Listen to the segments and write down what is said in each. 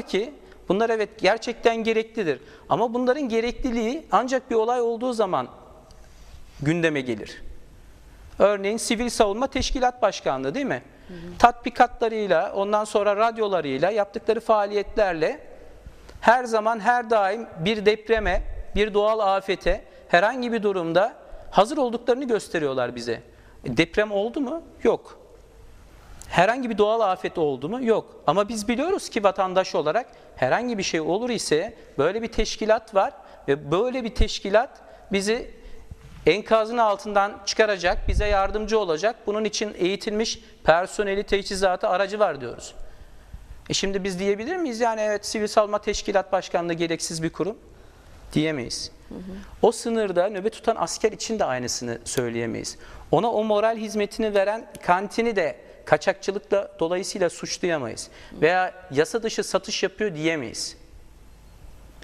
ki bunlar evet gerçekten gereklidir. Ama bunların gerekliliği ancak bir olay olduğu zaman gündeme gelir. Örneğin Sivil Savunma Teşkilat Başkanlığı değil mi? Tatbikatlarıyla, ondan sonra radyolarıyla, yaptıkları faaliyetlerle her zaman her daim bir depreme, bir doğal afete, herhangi bir durumda hazır olduklarını gösteriyorlar bize. Deprem oldu mu? Yok. Herhangi bir doğal afet oldu mu? Yok. Ama biz biliyoruz ki vatandaş olarak herhangi bir şey olur ise böyle bir teşkilat var ve böyle bir teşkilat bizi enkazın altından çıkaracak, bize yardımcı olacak. Bunun için eğitilmiş personeli, teçhizatı, aracı var diyoruz. E şimdi biz diyebilir miyiz? Yani evet Sivil Savunma Teşkilat Başkanlığı gereksiz bir kurum. Diyemeyiz. O sınırda nöbet tutan asker için de aynısını söyleyemeyiz. Ona o moral hizmetini veren kantini de kaçakçılıkla dolayısıyla suçlayamayız. Veya yasa dışı satış yapıyor diyemeyiz.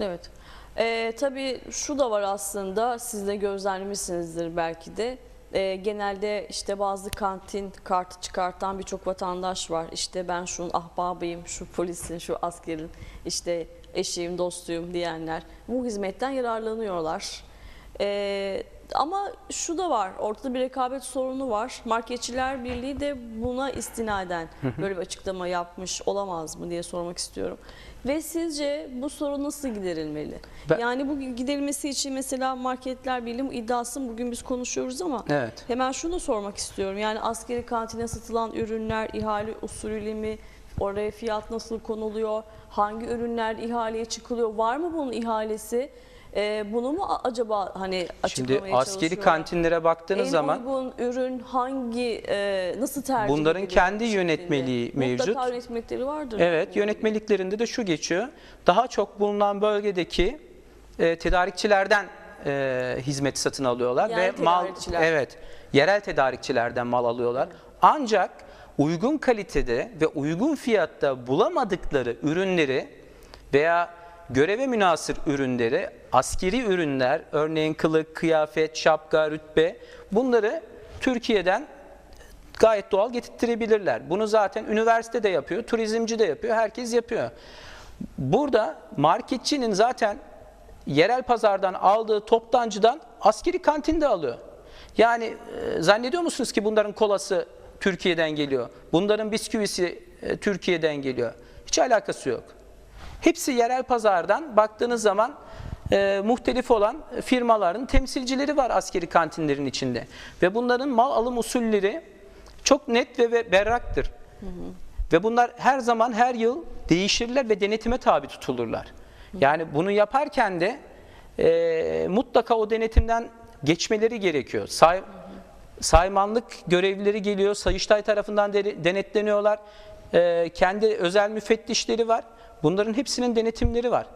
Evet. Ee, tabii şu da var aslında siz de gözlemlemişsinizdir belki de. Ee, genelde işte bazı kantin kartı çıkartan birçok vatandaş var. İşte ben şunun ahbabıyım, şu polisin, şu askerin, işte eşiyim, dostuyum diyenler. Bu hizmetten yararlanıyorlar. Ee, ama şu da var, ortada bir rekabet sorunu var. Marketçiler Birliği de buna istinaden böyle bir açıklama yapmış olamaz mı diye sormak istiyorum. Ve sizce bu sorun nasıl giderilmeli? Ben- Yani bu giderilmesi için mesela Marketler Birliği iddiasını bugün biz konuşuyoruz ama Evet. hemen şunu sormak istiyorum. Yani askeri kantine satılan ürünler ihale usulüyle mi? Oraya fiyat nasıl konuluyor? Hangi ürünler ihaleye çıkılıyor? Var mı bunun ihalesi? Ee, bunu mu acaba hani açıklamaya Şimdi askeri kantinlere baktığınız en zaman uygun ürün hangi e, nasıl tercih Bunların ediliyor kendi şeklinde? yönetmeliği mevcut. Mutlaka yönetmelikleri vardır. Evet, yönetmeliklerinde de şu geçiyor. Daha çok bulunan bölgedeki e, tedarikçilerden e, hizmet satın alıyorlar Yerel ve mal tedarikçiler. evet, yerel tedarikçilerden mal alıyorlar. Ancak uygun kalitede ve uygun fiyatta bulamadıkları ürünleri veya göreve münasır ürünleri, askeri ürünler, örneğin kılık, kıyafet, şapka, rütbe bunları Türkiye'den gayet doğal getirttirebilirler. Bunu zaten üniversite de yapıyor, turizmci de yapıyor, herkes yapıyor. Burada marketçinin zaten yerel pazardan aldığı toptancıdan askeri kantinde alıyor. Yani e, zannediyor musunuz ki bunların kolası Türkiye'den geliyor? Bunların bisküvisi e, Türkiye'den geliyor. Hiç alakası yok. Hepsi yerel pazardan baktığınız zaman e, muhtelif olan firmaların temsilcileri var askeri kantinlerin içinde. Ve bunların mal alım usulleri çok net ve- ve berraktır. Ve bunlar her zaman her yıl değişirler ve denetime tabi tutulurlar. Yani bunu yaparken de e, mutlaka o denetimden geçmeleri gerekiyor. Say, saymanlık görevlileri geliyor, Sayıştay tarafından de- denetleniyorlar. E, kendi özel müfettişleri var. Bunların hepsinin denetimleri var.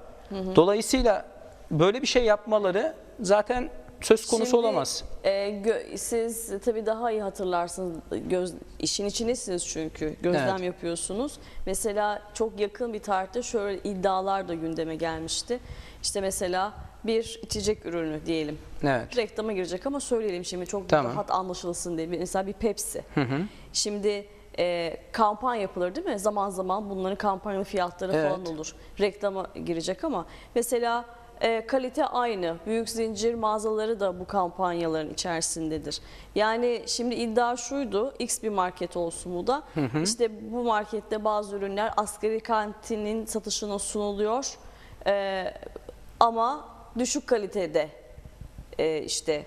Dolayısıyla böyle bir şey yapmaları zaten söz konusu Şimdi, olamaz. e, siz tabii daha iyi hatırlarsınız. Göz, işin içindesiniz çünkü. Gözlem Evet. yapıyorsunuz. Mesela çok yakın bir tarihte şöyle iddialar da gündeme gelmişti. İşte mesela bir içecek ürünü diyelim. Evet. Reklama girecek ama söyleyelim şimdi çok Tamam. rahat anlaşılsın diye. Mesela bir Pepsi. Şimdi e, kampanya yapılır değil mi? Zaman zaman bunların kampanyalı fiyatları Evet. falan olur. Reklama girecek ama mesela e, kalite aynı. Büyük zincir mağazaları da bu kampanyaların içerisindedir. Yani şimdi iddia şuydu. X bir market olsun bu da. İşte bu markette bazı ürünler askeri kantinin satışına sunuluyor. E, ama düşük kalitede e, işte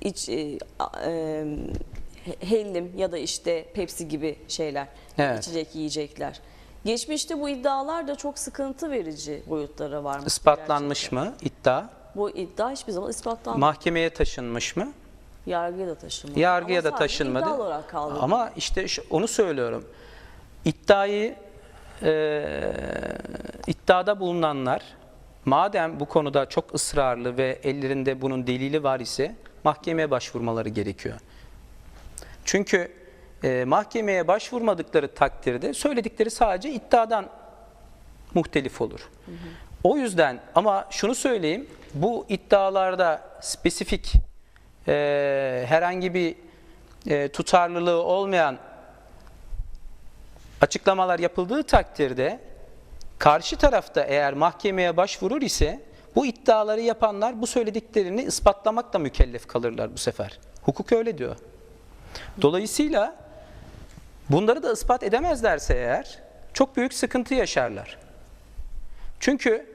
iç e, e, hellim ya da işte Pepsi gibi şeyler, Evet. içecek yiyecekler. Geçmişte bu iddialar da çok sıkıntı verici boyutlara varmış. Ispatlanmış mı iddia? Bu iddia hiçbir zaman ispatlanmadı. Mahkemeye taşınmış mı? Yargıya da taşınmadı. Yargıya Ama da taşınmadı. iddia olarak kaldı. Ama işte şu- onu söylüyorum. İddiayı e, iddiada bulunanlar madem bu konuda çok ısrarlı ve ellerinde bunun delili var ise mahkemeye başvurmaları gerekiyor. Çünkü e, mahkemeye başvurmadıkları takdirde söyledikleri sadece iddiadan muhtelif olur. O yüzden ama şunu söyleyeyim, bu iddialarda spesifik e, herhangi bir e, tutarlılığı olmayan açıklamalar yapıldığı takdirde Karşı tarafta eğer mahkemeye başvurur ise bu iddiaları yapanlar bu söylediklerini ispatlamakla mükellef kalırlar bu sefer. Hukuk öyle diyor. Dolayısıyla bunları da ispat edemezlerse eğer çok büyük sıkıntı yaşarlar. Çünkü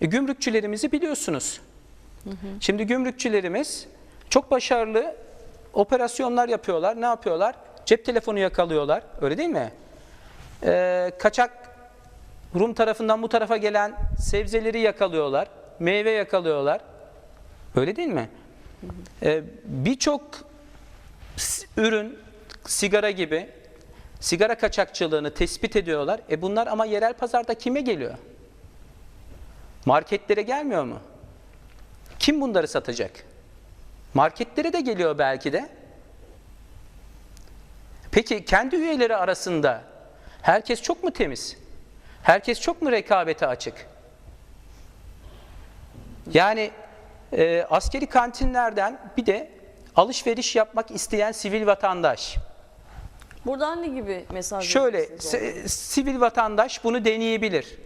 e, gümrükçülerimizi biliyorsunuz. Şimdi gümrükçülerimiz çok başarılı operasyonlar yapıyorlar. Ne yapıyorlar? Cep telefonu yakalıyorlar. Öyle değil mi? Ee, kaçak Rum tarafından bu tarafa gelen sebzeleri yakalıyorlar. Meyve yakalıyorlar. Öyle değil mi? Ee, Birçok ürün, sigara gibi sigara kaçakçılığını tespit ediyorlar. E bunlar ama yerel pazarda kime geliyor? Marketlere gelmiyor mu? Kim bunları satacak? Marketlere de geliyor belki de. Peki kendi üyeleri arasında herkes çok mu temiz? Herkes çok mu rekabete açık? Yani e, askeri kantinlerden bir de alışveriş yapmak isteyen sivil vatandaş. Buradan ne gibi mesaj Şöyle sivil vatandaş bunu deneyebilir.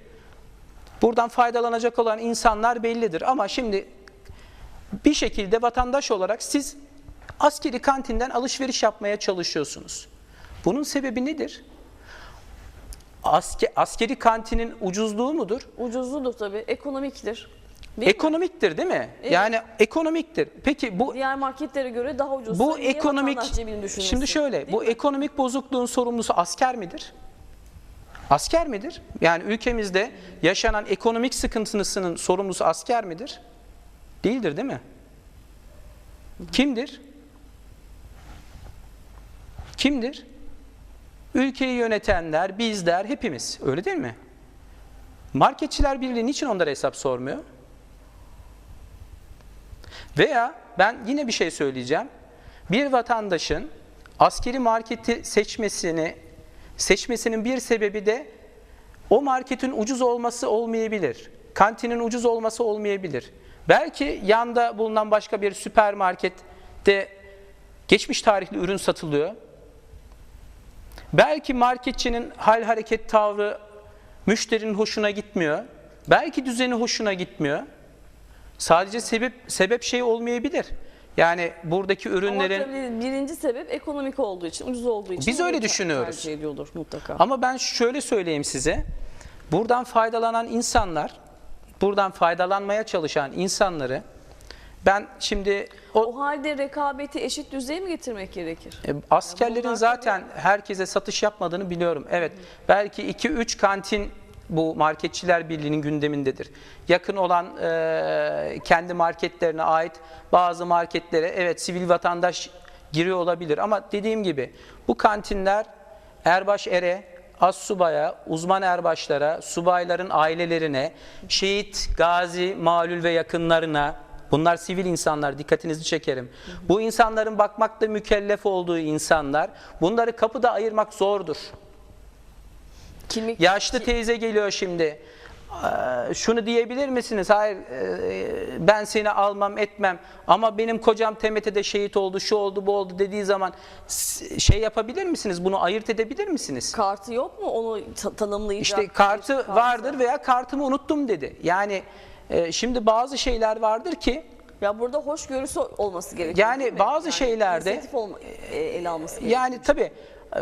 Buradan faydalanacak olan insanlar bellidir ama şimdi bir şekilde vatandaş olarak siz askeri kantinden alışveriş yapmaya çalışıyorsunuz. Bunun sebebi nedir? Aske, askeri kantinin ucuzluğu mudur? Ucuzludur tabii, ekonomiktir. Değil mi? Ekonomiktir değil mi? Evet. Yani ekonomiktir. Peki bu Diğer marketlere göre daha ucuz. bu ekonomik şimdi şöyle bu ekonomik bozukluğun sorumlusu asker midir? Asker midir? Yani ülkemizde yaşanan ekonomik sıkıntısının sorumlusu asker midir? Değildir değil mi? Kimdir? Kimdir? Ülkeyi yönetenler, bizler, hepimiz. Öyle değil mi? Marketçiler Birliği niçin onlara hesap sormuyor? Veya ben yine bir şey söyleyeceğim. Bir vatandaşın askeri marketi seçmesini seçmesinin bir sebebi de o marketin ucuz olması olmayabilir. Kantinin ucuz olması olmayabilir. Belki yanda bulunan başka bir süpermarkette geçmiş tarihli ürün satılıyor. Belki marketçinin hal hareket tavrı müşterinin hoşuna gitmiyor. Belki düzeni hoşuna gitmiyor. Sadece sebep sebep şey olmayabilir. Yani buradaki ürünlerin Ama tabii birinci sebep ekonomik olduğu için, ucuz olduğu için. Biz öyle düşünüyoruz. Tercih ediyordur mutlaka. ama ben şöyle söyleyeyim size. Buradan faydalanan insanlar, buradan faydalanmaya çalışan insanları ben şimdi o O halde rekabeti eşit düzeye mi getirmek gerekir? E, Askerlerin bunlar zaten herkese satış yapmadığını biliyorum. Evet, belki 2-3 kantin bu marketçiler birliğinin gündemindedir. Yakın olan e, kendi marketlerine ait bazı marketlere evet sivil vatandaş giriyor olabilir ama dediğim gibi bu kantinler erbaş ere, az subaya, uzman erbaşlara, subayların ailelerine, şehit, gazi, malul ve yakınlarına Bunlar sivil insanlar, dikkatinizi çekerim. Bu insanların bakmakta mükellef olduğu insanlar. Bunları kapıda ayırmak zordur. Kimi, Yaşlı teyze geliyor şimdi. Ee, Şunu diyebilir misiniz? Hayır e, ben seni almam etmem ama benim kocam TMT'de şehit oldu, şu oldu, bu oldu dediği zaman şey yapabilir misiniz? Bunu ayırt edebilir misiniz? kartı yok mu onu ta- tanımlayacak? İşte kartı kartı? vardır veya kartımı unuttum dedi. Yani e, şimdi bazı şeyler vardır ki Ya burada hoşgörüsü olması gerekiyor. Yani bazı şeylerde- inisiyatif olma, e, ele alması gerekiyor. Yani tabii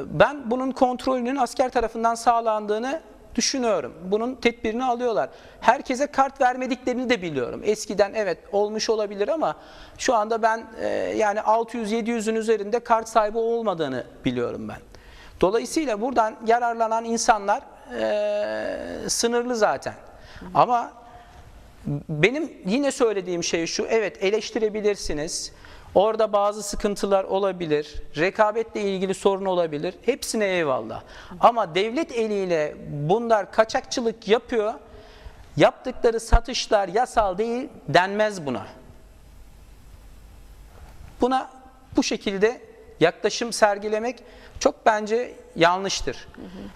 ben bunun kontrolünün asker tarafından sağlandığını düşünüyorum. Bunun tedbirini alıyorlar. Herkese kart vermediklerini de biliyorum. Eskiden evet olmuş olabilir ama şu anda ben e, yani 600-700'ün üzerinde kart sahibi olmadığını biliyorum ben. Dolayısıyla buradan yararlanan insanlar e, sınırlı zaten. Ama benim yine söylediğim şey şu, evet eleştirebilirsiniz. Orada bazı sıkıntılar olabilir. Rekabetle ilgili sorun olabilir. Hepsine eyvallah. Ama devlet eliyle bunlar kaçakçılık yapıyor. Yaptıkları satışlar yasal değil denmez buna. Buna bu şekilde yaklaşım sergilemek çok bence yanlıştır.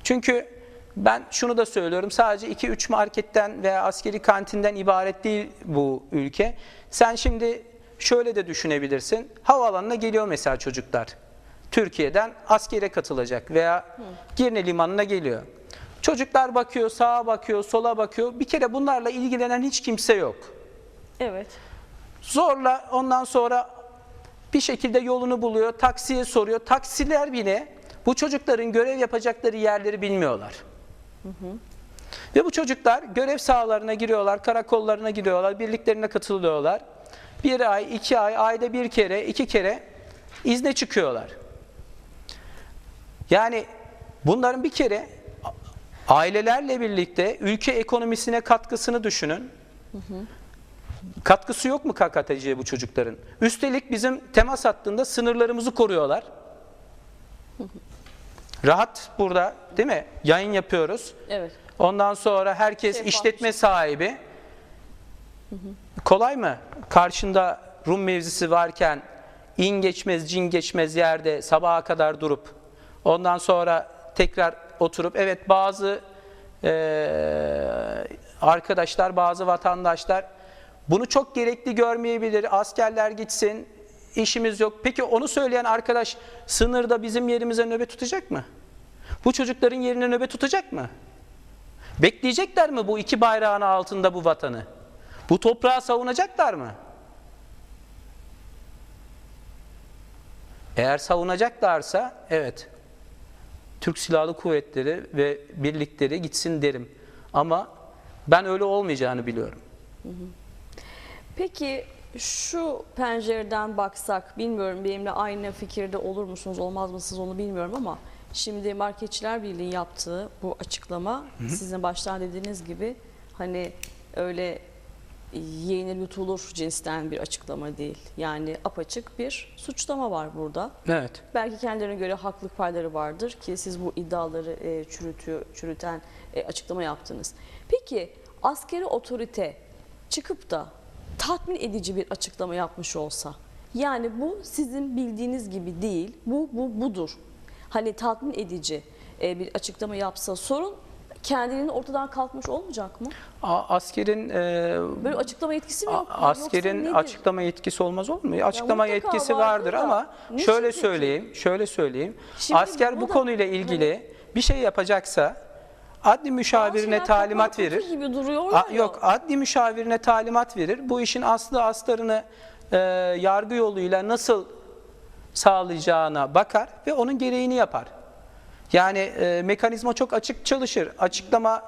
Çünkü ben şunu da söylüyorum sadece 2-3 marketten veya askeri kantinden ibaret değil bu ülke. Sen şimdi şöyle de düşünebilirsin. Havaalanına geliyor mesela çocuklar. Türkiye'den askere katılacak veya Girne Limanı'na geliyor. Çocuklar bakıyor, sağa bakıyor, sola bakıyor. Bir kere bunlarla ilgilenen hiç kimse yok. Evet. Zorla ondan sonra bir şekilde yolunu buluyor, taksiye soruyor. Taksiler bile bu çocukların görev yapacakları yerleri bilmiyorlar. Ve bu çocuklar görev sahalarına giriyorlar, karakollarına giriyorlar, birliklerine katılıyorlar. Bir ay, iki ay, ayda bir kere, iki kere izne çıkıyorlar. Yani bunların bir kere ailelerle birlikte ülke ekonomisine katkısını düşünün. Katkısı yok mu KKTC'ye bu çocukların? Üstelik bizim temas hattında sınırlarımızı koruyorlar. Rahat burada değil mi? Yayın yapıyoruz. Evet. Ondan sonra herkes Şeffaf işletme sahibi. Kolay mı? Karşında Rum mevzisi varken in geçmez cin geçmez yerde sabaha kadar durup ondan sonra tekrar oturup evet bazı eee, arkadaşlar bazı vatandaşlar bunu çok gerekli görmeyebilir. Askerler gitsin işimiz yok. Peki onu söyleyen arkadaş sınırda bizim yerimize nöbet tutacak mı? Bu çocukların yerine nöbet tutacak mı? Bekleyecekler mi bu iki bayrağın altında bu vatanı? Bu toprağı savunacaklar mı? Eğer savunacaklarsa evet Türk Silahlı Kuvvetleri ve birlikleri gitsin derim. Ama ben öyle olmayacağını biliyorum. Peki şu pencereden baksak, bilmiyorum benimle aynı fikirde olur musunuz, olmaz mısınız onu bilmiyorum ama şimdi Marketçiler Birliği yaptığı bu açıklama sizin baştan dediğiniz gibi hani öyle yenir yutulur cinsten bir açıklama değil. Yani apaçık bir suçlama var burada. Evet. Belki kendilerine göre haklılık payları vardır ki siz bu iddiaları e, çürütüyor, çürüten e, açıklama yaptınız. Peki askeri otorite çıkıp da tatmin edici bir açıklama yapmış olsa, yani bu sizin bildiğiniz gibi değil, bu bu budur. Hani tatmin edici e, bir açıklama yapsa sorun kendinin ortadan kalkmış olmayacak mı? A- askerin e, Böyle açıklama yetkisi mi A- yok? Yoksa Askerin açıklama yetkisi olmaz olur mu? Açıklama mutlaka yetkisi vardır ama şöyle söyleyeyim, şöyle söyleyeyim. Şimdi Asker bu da- konuyla ilgili bir şey yapacaksa adli müşavirine talimat verir. gibi duruyorlar A- ya. yok, adli müşavirine talimat verir. Bu işin aslı astarını e, yargı yoluyla nasıl sağlayacağına bakar ve onun gereğini yapar. Yani e, mekanizma çok açık çalışır. Açıklama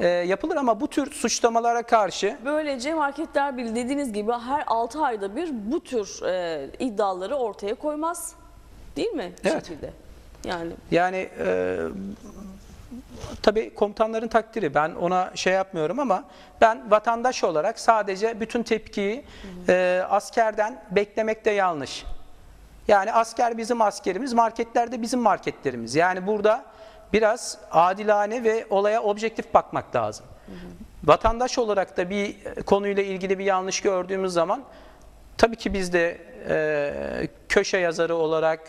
e, yapılır ama bu tür suçlamalara karşı Böylece Marketler Birliği dediğiniz gibi her 6 ayda bir bu tür e, iddiaları ortaya koymaz. Değil mi? Evet. şekilde. Yani Yani e, tabii komutanların takdiri ben ona şey yapmıyorum ama ben vatandaş olarak sadece bütün tepkiyi e, askerden beklemek de yanlış. Yani asker bizim askerimiz, marketler de bizim marketlerimiz. Yani burada biraz adilane ve olaya objektif bakmak lazım. Vatandaş olarak da bir konuyla ilgili bir yanlış gördüğümüz zaman tabii ki biz de e, köşe yazarı olarak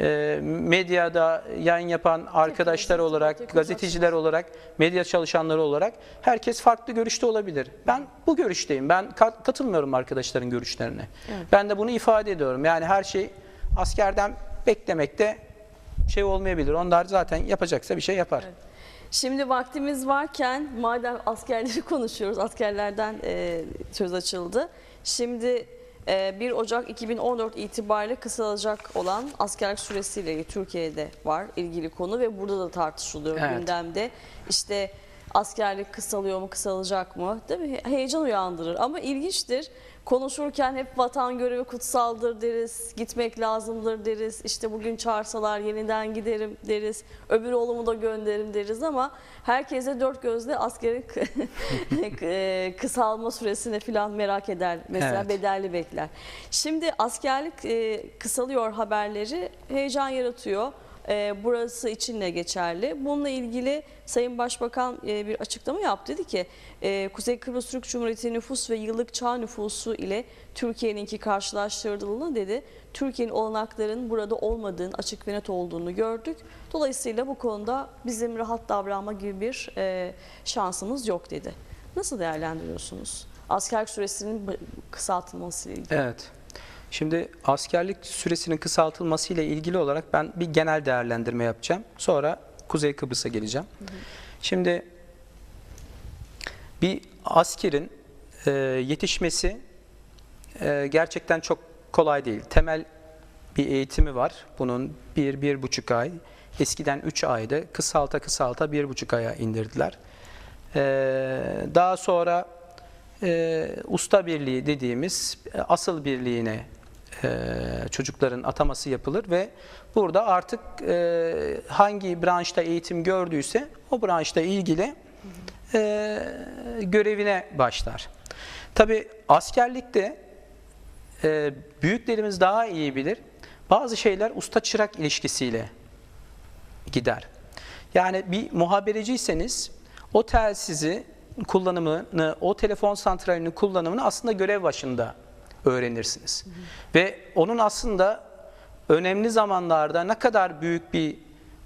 e, medyada yayın yapan arkadaşlar olarak, gazeteciler olarak, medya çalışanları olarak herkes farklı görüşte olabilir. Ben bu görüşteyim. Ben ka- katılmıyorum arkadaşların görüşlerine. Ben de bunu ifade ediyorum. Yani her şey askerden beklemekte şey olmayabilir. Onlar zaten yapacaksa bir şey yapar. şimdi vaktimiz varken madem askerleri konuşuyoruz, askerlerden e, söz açıldı. Şimdi e, 1 Ocak 2014 itibariyle kısalacak olan askerlik süresiyle ilgili Türkiye'de var ilgili konu ve burada da tartışılıyor Evet. gündemde. İşte askerlik kısalıyor mu, kısalacak mı? Değil mi? Heyecan uyandırır ama ilginçtir. Konuşurken hep vatan görevi kutsaldır deriz, gitmek lazımdır deriz. İşte bugün çağırsalar yeniden giderim deriz. Öbür oğlumu da gönderirim deriz ama herkese dört gözle askerin e, kısalma süresini falan merak eder. Mesela Evet. bedelli bekler. Şimdi askerlik e, kısalıyor haberleri heyecan yaratıyor. E, burası için de geçerli. Bununla ilgili Sayın Başbakan e, bir açıklama yaptı. Dedi ki e, Kuzey Kıbrıs Türk Cumhuriyeti nüfus ve yıllık çağ nüfusu ile Türkiye'ninki karşılaştırıldığında dedi. Türkiye'nin olanakların burada olmadığını, açık ve net olduğunu gördük. Dolayısıyla bu konuda bizim rahat davranma gibi bir e, şansımız yok dedi. Nasıl değerlendiriyorsunuz? Askerlik süresinin kısaltılması ile ilgili. Evet. Şimdi askerlik süresinin kısaltılması ile ilgili olarak ben bir genel değerlendirme yapacağım. Sonra Kuzey Kıbrıs'a geleceğim. Şimdi bir askerin e, yetişmesi e, gerçekten çok kolay değil. Temel bir eğitimi var. Bunun bir, bir buçuk ay. Eskiden üç aydı. Kısalta kısalta bir buçuk aya indirdiler. E, daha sonra e, usta birliği dediğimiz e, asıl birliğine çocukların ataması yapılır ve burada artık e, hangi branşta eğitim gördüyse o branşta ilgili e, görevine başlar. Tabi askerlikte e, büyüklerimiz daha iyi bilir. Bazı şeyler usta çırak ilişkisiyle gider. Yani bir muhabereciyseniz o telsizi kullanımını, o telefon santralinin kullanımını aslında görev başında öğrenirsiniz. Ve onun aslında önemli zamanlarda ne kadar büyük bir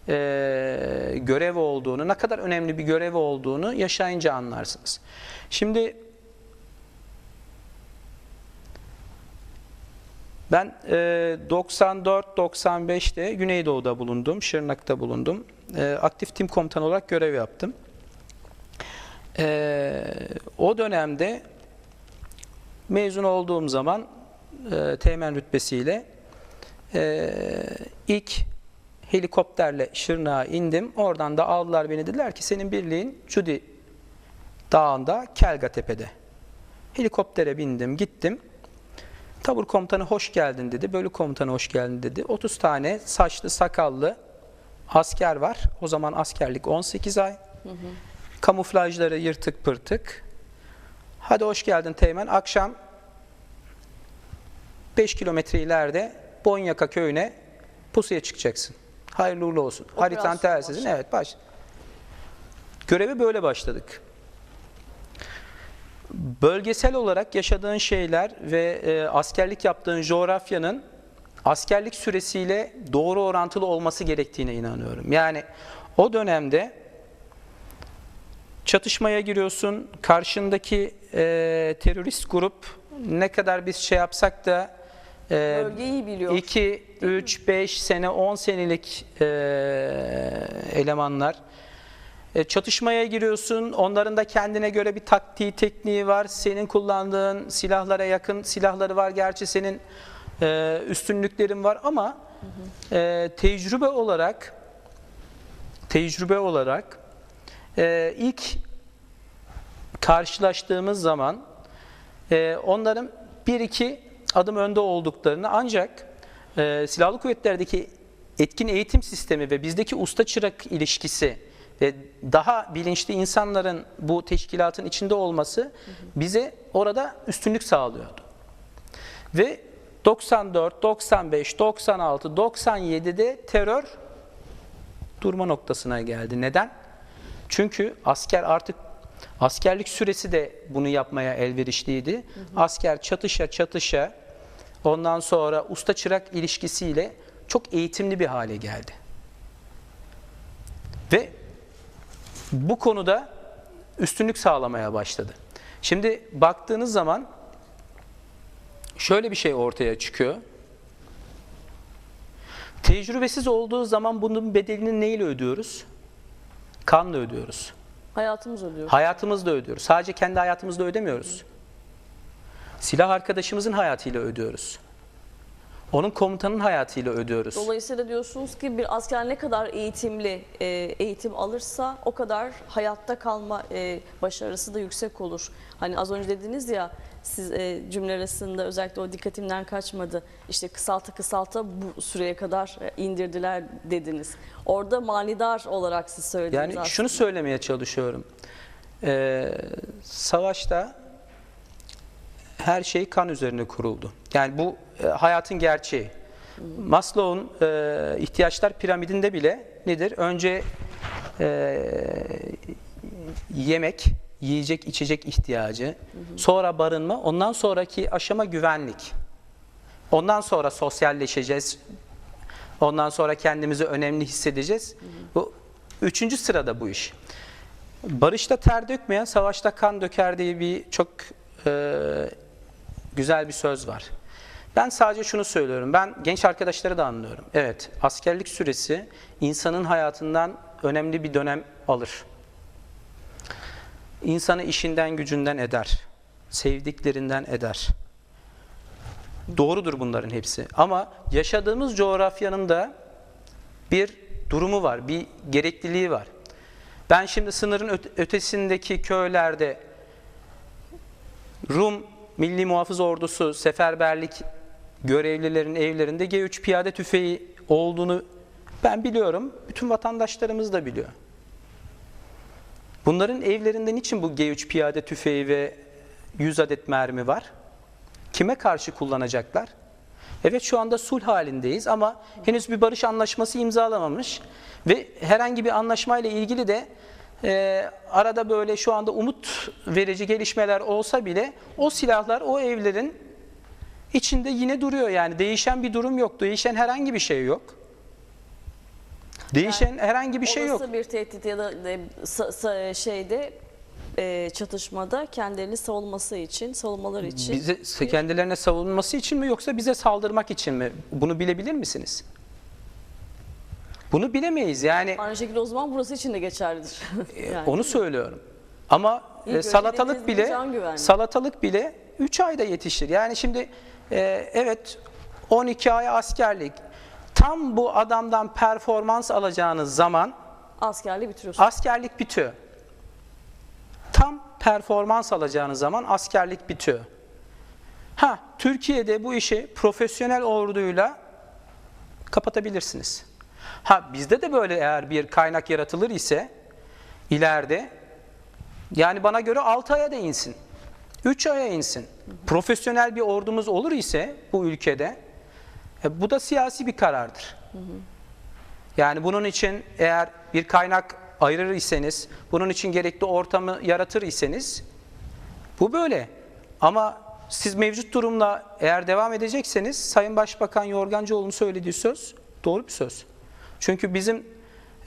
e, görev olduğunu, ne kadar önemli bir görev olduğunu yaşayınca anlarsınız. Şimdi ben e, 94-95'te Güneydoğu'da bulundum, Şırnak'ta bulundum. E, aktif tim komutanı olarak görev yaptım. E, o dönemde mezun olduğum zaman e, teğmen rütbesiyle e, ilk helikopterle Şırnak'a indim. Oradan da aldılar beni dediler ki senin birliğin Cudi Dağı'nda Kelgatepe'de. Helikoptere bindim gittim. Tabur komutanı hoş geldin dedi. Bölük komutanı hoş geldin dedi. 30 tane saçlı sakallı asker var. O zaman askerlik 18 ay. Kamuflajları yırtık pırtık. Hadi hoş geldin Teğmen. Akşam 5 kilometre ileride Bonyaka köyüne pusuya çıkacaksın. Hayırlı uğurlu olsun. Haritan Operasyon telsizin başladı. evet baş. Görevi böyle başladık. Bölgesel olarak yaşadığın şeyler ve e, askerlik yaptığın coğrafyanın askerlik süresiyle doğru orantılı olması gerektiğine inanıyorum. Yani o dönemde çatışmaya giriyorsun. Karşındaki e, terörist grup ne kadar biz şey yapsak da e, Bölgeyi biliyor. 2, 3, 5 sene, 10 senelik e, elemanlar. E, çatışmaya giriyorsun. Onların da kendine göre bir taktiği, tekniği var. Senin kullandığın silahlara yakın silahları var. Gerçi senin e, üstünlüklerin var ama e, tecrübe olarak tecrübe olarak e, ilk karşılaştığımız zaman e, onların bir iki adım önde olduklarını ancak e, silahlı kuvvetlerdeki etkin eğitim sistemi ve bizdeki usta çırak ilişkisi ve daha bilinçli insanların bu teşkilatın içinde olması bize orada üstünlük sağlıyordu. Ve 94, 95, 96, 97'de terör durma noktasına geldi. Neden? Çünkü asker artık askerlik süresi de bunu yapmaya elverişliydi. Asker çatışa çatışa ondan sonra usta çırak ilişkisiyle çok eğitimli bir hale geldi. Ve bu konuda üstünlük sağlamaya başladı. Şimdi baktığınız zaman şöyle bir şey ortaya çıkıyor. Tecrübesiz olduğu zaman bunun bedelini neyle ödüyoruz? Kanla ödüyoruz. Hayatımız oluyor. Hayatımızla ödüyoruz. Sadece kendi hayatımızla ödemiyoruz. Silah arkadaşımızın hayatıyla ödüyoruz. Onun komutanın hayatıyla ödüyoruz. Dolayısıyla diyorsunuz ki bir asker ne kadar eğitimli e, eğitim alırsa o kadar hayatta kalma e, başarısı da yüksek olur. Hani az önce dediniz ya siz e, cümle arasında özellikle o dikkatimden kaçmadı. İşte kısalta kısalta bu süreye kadar e, indirdiler dediniz. Orada manidar olarak siz söylediniz Yani aslında. şunu söylemeye çalışıyorum. Ee, savaşta her şey kan üzerine kuruldu. Yani bu e, hayatın gerçeği. Maslow'un e, ihtiyaçlar piramidinde bile nedir? Önce e, yemek, yiyecek, içecek ihtiyacı, sonra barınma, ondan sonraki aşama güvenlik. Ondan sonra sosyalleşeceğiz. Ondan sonra kendimizi önemli hissedeceğiz. Bu üçüncü sırada bu iş. Barışta ter dökmeyen savaşta kan döker diye bir çok e, güzel bir söz var. Ben sadece şunu söylüyorum. Ben genç arkadaşları da anlıyorum. Evet, askerlik süresi insanın hayatından önemli bir dönem alır. insanı işinden gücünden eder. Sevdiklerinden eder. Doğrudur bunların hepsi. Ama yaşadığımız coğrafyanın da bir durumu var, bir gerekliliği var. Ben şimdi sınırın öte- ötesindeki köylerde Rum Milli Muhafız Ordusu seferberlik görevlilerin evlerinde G3 piyade tüfeği olduğunu ben biliyorum. Bütün vatandaşlarımız da biliyor. Bunların evlerinde niçin bu G3 piyade tüfeği ve 100 adet mermi var? Kime karşı kullanacaklar? Evet şu anda sulh halindeyiz ama henüz bir barış anlaşması imzalamamış ve herhangi bir anlaşmayla ilgili de e, arada böyle şu anda umut verici gelişmeler olsa bile o silahlar o evlerin içinde yine duruyor yani değişen bir durum yok, değişen herhangi bir şey yok. Değişen herhangi bir şey yok. Olası bir tehdit ya da e, sa- şeyde e, çatışmada kendilerini savunması için, savunmaları için Bize kendilerine savunması için mi yoksa bize saldırmak için mi? Bunu bilebilir misiniz? Bunu bilemeyiz yani. aynı şekilde o zaman burası için de geçerlidir. Yani. Onu söylüyorum. Ama e, salatalık bile salatalık bile 3 ayda yetişir. Yani şimdi e, evet 12 ay askerlik tam bu adamdan performans alacağınız zaman Askerliği bitiriyorsun. askerlik bitiyor. Tam performans alacağınız zaman askerlik bitiyor. Ha Türkiye'de bu işi profesyonel orduyla kapatabilirsiniz. Ha bizde de böyle eğer bir kaynak yaratılır ise ileride yani bana göre 6 aya da insin. 3 aya insin. Profesyonel bir ordumuz olur ise bu ülkede e, bu da siyasi bir karardır. Yani bunun için eğer bir kaynak ayırır iseniz, bunun için gerekli ortamı yaratır iseniz bu böyle. Ama siz mevcut durumla eğer devam edecekseniz Sayın Başbakan Yorgancıoğlu'nun söylediği söz doğru bir söz. Çünkü bizim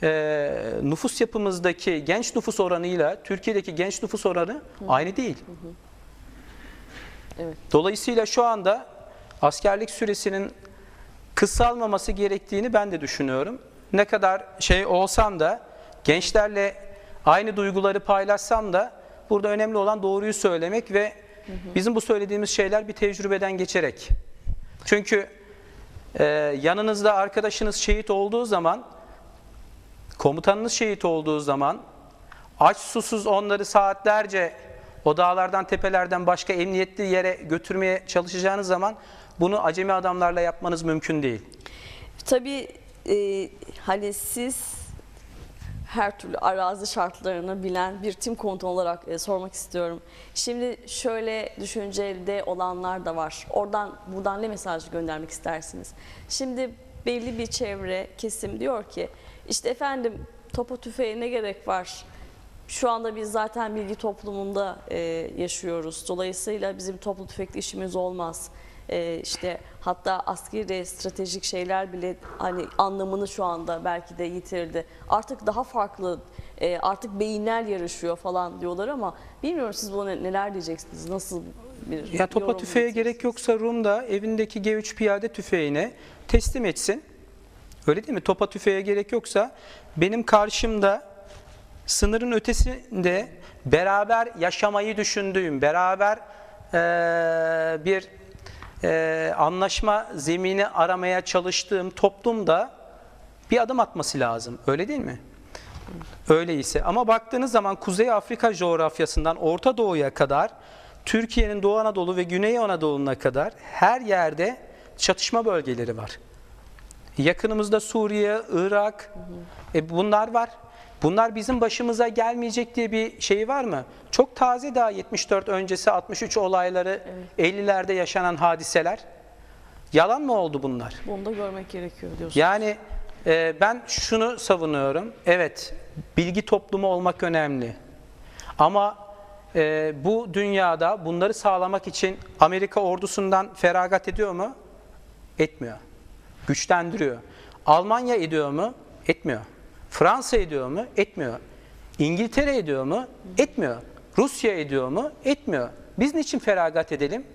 e, nüfus yapımızdaki genç nüfus oranıyla Türkiye'deki genç nüfus oranı aynı değil. Evet. Dolayısıyla şu anda askerlik süresinin kısalmaması gerektiğini ben de düşünüyorum. Ne kadar şey olsam da gençlerle aynı duyguları paylaşsam da burada önemli olan doğruyu söylemek ve bizim bu söylediğimiz şeyler bir tecrübeden geçerek. Çünkü e, yanınızda arkadaşınız şehit olduğu zaman, komutanınız şehit olduğu zaman aç susuz onları saatlerce o dağlardan tepelerden başka emniyetli yere götürmeye çalışacağınız zaman bunu acemi adamlarla yapmanız mümkün değil. Tabii e, hani siz her türlü arazi şartlarını bilen bir tim komutanı olarak e, sormak istiyorum. Şimdi şöyle düşüncede olanlar da var. Oradan buradan ne mesaj göndermek istersiniz? Şimdi belli bir çevre kesim diyor ki işte efendim topa tüfeğe ne gerek var? Şu anda biz zaten bilgi toplumunda e, yaşıyoruz. Dolayısıyla bizim toplu tüfekli işimiz olmaz. E, işte hatta askeri stratejik şeyler bile hani anlamını şu anda belki de yitirdi. Artık daha farklı, e, artık beyinler yarışıyor falan diyorlar ama bilmiyorum siz buna ne- neler diyeceksiniz? Nasıl bir Ya topa tüfeğe gerek yoksa Rum da evindeki G3 piyade tüfeğine teslim etsin. Öyle değil mi? Topa tüfeğe gerek yoksa benim karşımda sınırın ötesinde beraber yaşamayı düşündüğüm, beraber eee, bir eee, anlaşma zemini aramaya çalıştığım toplumda bir adım atması lazım. Öyle değil mi? Öyleyse ama baktığınız zaman Kuzey Afrika coğrafyasından Orta Doğu'ya kadar Türkiye'nin Doğu Anadolu ve Güney Anadolu'na kadar her yerde çatışma bölgeleri var. Yakınımızda Suriye, Irak, e bunlar var. Bunlar bizim başımıza gelmeyecek diye bir şey var mı? Çok taze daha 74 öncesi 63 olayları 50'lerde yaşanan hadiseler. Yalan mı oldu bunlar? Bunu da görmek gerekiyor diyorsunuz. Yani e, ben şunu savunuyorum. Evet, bilgi toplumu olmak önemli. Ama e, bu dünyada bunları sağlamak için Amerika ordusundan feragat ediyor mu? Etmiyor. Güçlendiriyor. Almanya ediyor mu? Etmiyor. Fransa ediyor mu? Etmiyor. İngiltere ediyor mu? Etmiyor. Rusya ediyor mu? Etmiyor. Biz niçin feragat edelim?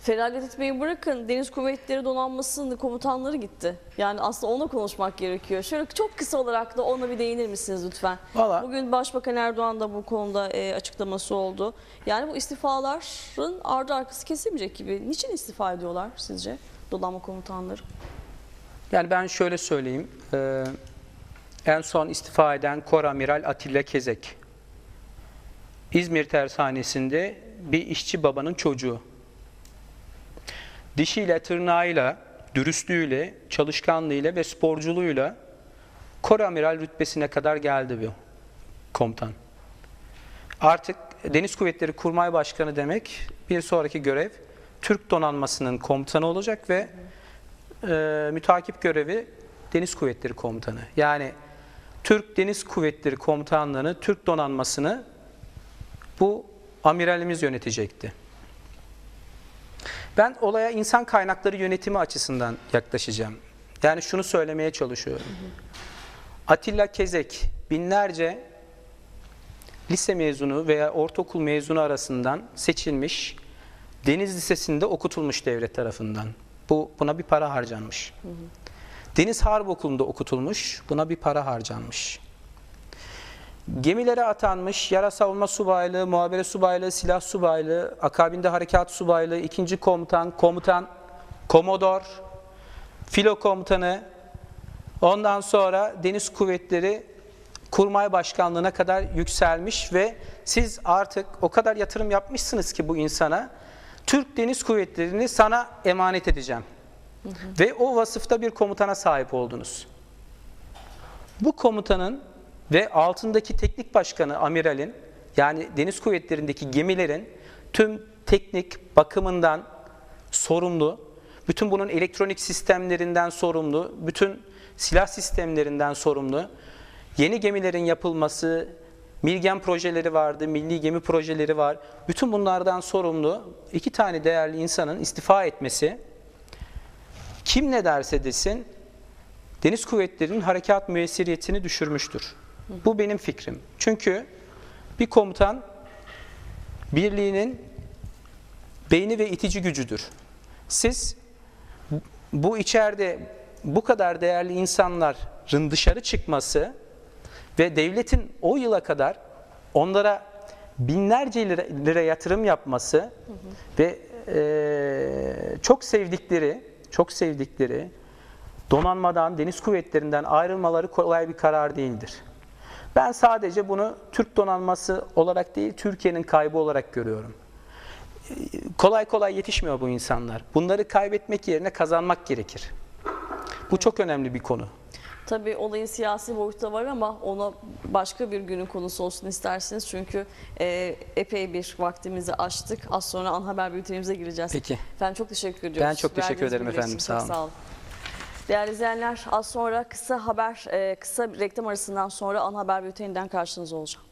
Feragat etmeyi bırakın. Deniz Kuvvetleri Donanması'nın komutanları gitti. Yani aslında ona konuşmak gerekiyor. Şöyle çok kısa olarak da ona bir değinir misiniz lütfen? Valla- Bugün Başbakan Erdoğan da bu konuda e, açıklaması oldu. Yani bu istifaların ardı arkası kesilmeyecek gibi. Niçin istifa ediyorlar sizce donanma komutanları? Yani ben şöyle söyleyeyim. Ee, en son istifa eden Kor Amiral Atilla Kezek. İzmir tersanesinde bir işçi babanın çocuğu. Dişiyle, tırnağıyla, dürüstlüğüyle, çalışkanlığıyla ve sporculuğuyla Kor Amiral rütbesine kadar geldi bu komutan. Artık Deniz Kuvvetleri Kurmay Başkanı demek bir sonraki görev Türk donanmasının komutanı olacak ve e, mütakip görevi Deniz Kuvvetleri Komutanı. Yani Türk Deniz Kuvvetleri Komutanlığı'nı, Türk donanmasını bu amiralimiz yönetecekti. Ben olaya insan kaynakları yönetimi açısından yaklaşacağım. Yani şunu söylemeye çalışıyorum. Atilla Kezek binlerce lise mezunu veya ortaokul mezunu arasından seçilmiş Deniz Lisesi'nde okutulmuş devlet tarafından. Bu buna bir para harcanmış. Deniz Harp Okulu'nda okutulmuş. Buna bir para harcanmış. Gemilere atanmış, yara savunma subaylığı, muhabere subaylığı, silah subaylığı, akabinde harekat subaylığı, ikinci komutan, komutan, komodor, filo komutanı, ondan sonra Deniz Kuvvetleri Kurmay Başkanlığı'na kadar yükselmiş ve siz artık o kadar yatırım yapmışsınız ki bu insana, Türk Deniz Kuvvetleri'ni sana emanet edeceğim. Ve o vasıfta bir komutana sahip oldunuz. Bu komutanın ve altındaki teknik başkanı amiralin yani deniz kuvvetlerindeki gemilerin tüm teknik bakımından sorumlu, bütün bunun elektronik sistemlerinden sorumlu, bütün silah sistemlerinden sorumlu, yeni gemilerin yapılması, Milgen projeleri vardı, milli gemi projeleri var. Bütün bunlardan sorumlu iki tane değerli insanın istifa etmesi kim ne derse desin Deniz Kuvvetleri'nin harekat müessiriyetini düşürmüştür. Bu benim fikrim. Çünkü bir komutan birliğinin beyni ve itici gücüdür. Siz bu içeride bu kadar değerli insanların dışarı çıkması ve devletin o yıla kadar onlara binlerce lira, lira yatırım yapması ve eee, çok sevdikleri, çok sevdikleri donanmadan, deniz kuvvetlerinden ayrılmaları kolay bir karar değildir. Ben sadece bunu Türk donanması olarak değil, Türkiye'nin kaybı olarak görüyorum. Kolay kolay yetişmiyor bu insanlar. Bunları kaybetmek yerine kazanmak gerekir. Bu çok önemli bir konu. Tabii olayın siyasi boyutu var ama ona başka bir günün konusu olsun isterseniz. Çünkü e, epey bir vaktimizi aştık. Az sonra an haber bültenimize gireceğiz. Peki. Efendim çok teşekkür ediyoruz. Ben çok teşekkür Verdiğiniz ederim efendim. Sağ olun. sağ olun. Değerli izleyenler az sonra kısa haber, e, kısa reklam arasından sonra an haber bülteninden karşınızda olacağım.